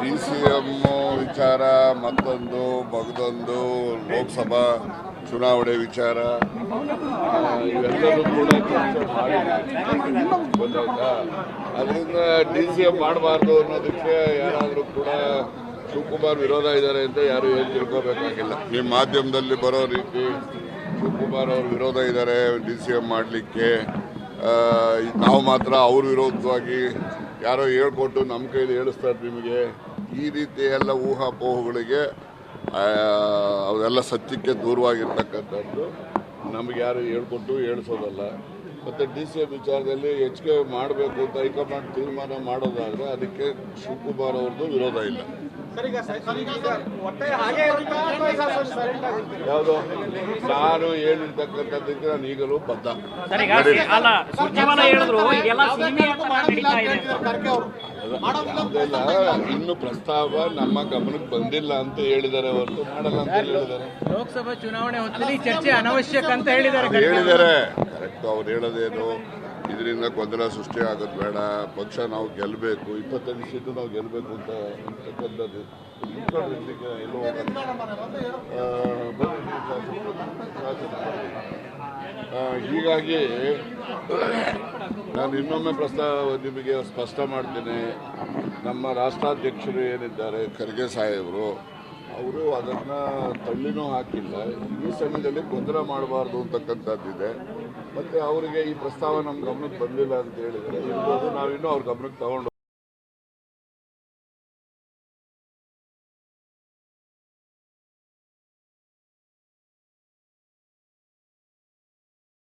D C M ವಿಚಾರ, ಮತ್ತೊಂದು ಬಗದೊಂದು ಲೋಕಸಭಾ ಚುನಾವಣೆ ವಿಚಾರ. ಇವೆಲ್ಲರೂ ಕೂಡ ಚರ್ಚೆ ಅದರಿಂದ ಡಿ ಸಿ ಎಂ ಮಾಡಬಾರ್ದು ಅನ್ನೋದಕ್ಕೆ ಯಾರಾದರೂ ಕೂಡ ಶಿವಕುಮಾರ್ ವಿರೋಧ ಇದ್ದಾರೆ ಅಂತ ಯಾರು ಏನು ತಿಳ್ಕೋಬೇಕಾಗಿಲ್ಲ. ನಿಮ್ಮ ಮಾಧ್ಯಮದಲ್ಲಿ ಬರೋ ರೀತಿ ಶಿವಕುಮಾರ್ ಅವರು ವಿರೋಧ ಇದ್ದಾರೆ ಡಿ ಸಿ ಎಂ ಮಾಡಲಿಕ್ಕೆ ನಾವು ಮಾತ್ರ ಅವ್ರ ವಿರೋಧವಾಗಿ ಯಾರೋ ಹೇಳ್ಕೊಟ್ಟು ನಮ್ಮ ಕೈಲಿ ಹೇಳಿಸ್ತಾರೆ ನಿಮಗೆ. ಈ ರೀತಿ ಎಲ್ಲ ಊಹಾಪೋಹಗಳಿಗೆ ಅವೆಲ್ಲ ಸತ್ಯಕ್ಕೆ ದೂರವಾಗಿರ್ತಕ್ಕಂಥದ್ದು ನಮಗೆ ಯಾರು ಹೇಳ್ಕೊಟ್ಟು ಹೇಳಿಸೋದಲ್ಲ. ಮತ್ತು ಡಿ ಸಿ ಎ ವಿಚಾರದಲ್ಲಿ ಕೆ ಮಾಡಬೇಕು ಅಂತ ಹೈಕಮಾಂಡ್ ತೀರ್ಮಾನ ಮಾಡೋದಾದರೆ ಅದಕ್ಕೆ ಶಿವಕುಮಾರ್ ಅವ್ರದ್ದು ವಿರೋಧ ಇಲ್ಲ. ಯಾವುದು? ನಾನು ಹೇಳಿರ್ತಕ್ಕಂಥದ್ದಕ್ಕೆ ನಾನು ಈಗಲೂ ಬದ್ಧ. ಇನ್ನು ಪ್ರಸ್ತಾವ ನಮ್ಮ ಗಮನಕ್ಕೆ ಬಂದಿಲ್ಲ ಅಂತ ಹೇಳಿದ್ದಾರೆ ಹೊರತು ಮಾಡಲ್ಲ ಅಂತ ಹೇಳಿದ್ದಾರೆ. ಲೋಕಸಭಾ ಚುನಾವಣೆ ಹೊತ್ತಲ್ಲಿ ಚರ್ಚೆ ಅನವಶ್ಯಕ ಅಂತ ಹೇಳಿದ್ದಾರೆ ಹೇಳಿದ್ದಾರೆ. ಕರೆಕ್ಟ್ ಅವ್ರು ಹೇಳೋದೇನು? ಇದರಿಂದ ಗೊಂದಲ ಸೃಷ್ಟಿ ಆಗೋದು ಬೇಡ. ಪಕ್ಷ ನಾವು ಗೆಲ್ಲಬೇಕು ಇಪ್ಪತ್ತೈದು ಸೀಟು ನಾವು ಗೆಲ್ಲಬೇಕು ಅಂತ ಅಂತಕ್ಕಂಥದ್ದು ಎಲ್ಲೋ ಹೀಗಾಗಿ ನಾನು ಇನ್ನೊಮ್ಮೆ ಪ್ರಸ್ತಾವ ನಿಮಗೆ ಸ್ಪಷ್ಟ ಮಾಡ್ತೀನಿ. ನಮ್ಮ ರಾಷ್ಟ್ರಾಧ್ಯಕ್ಷರು ಏನಿದ್ದಾರೆ ಖರ್ಗೆ ಸಾಹೇಬರು ಅವರು ಅದನ್ನು ತಳ್ಳಿನೂ ಹಾಕಿಲ್ಲ. ಈ ಸಮಯದಲ್ಲಿ ಗೊಂದಲ ಮಾಡಬಾರ್ದು ಅಂತಕ್ಕಂಥದ್ದಿದೆ. ಮತ್ತು ಅವರಿಗೆ ಈ ಪ್ರಸ್ತಾವ ನಮ್ಮ ಗಮನಕ್ಕೆ ಬಂದಿಲ್ಲ ಅಂತ ಹೇಳಿದರೆ ನಾವಿನ್ನೂ ಅವ್ರ ಗಮನಕ್ಕೆ ತಗೊಂಡು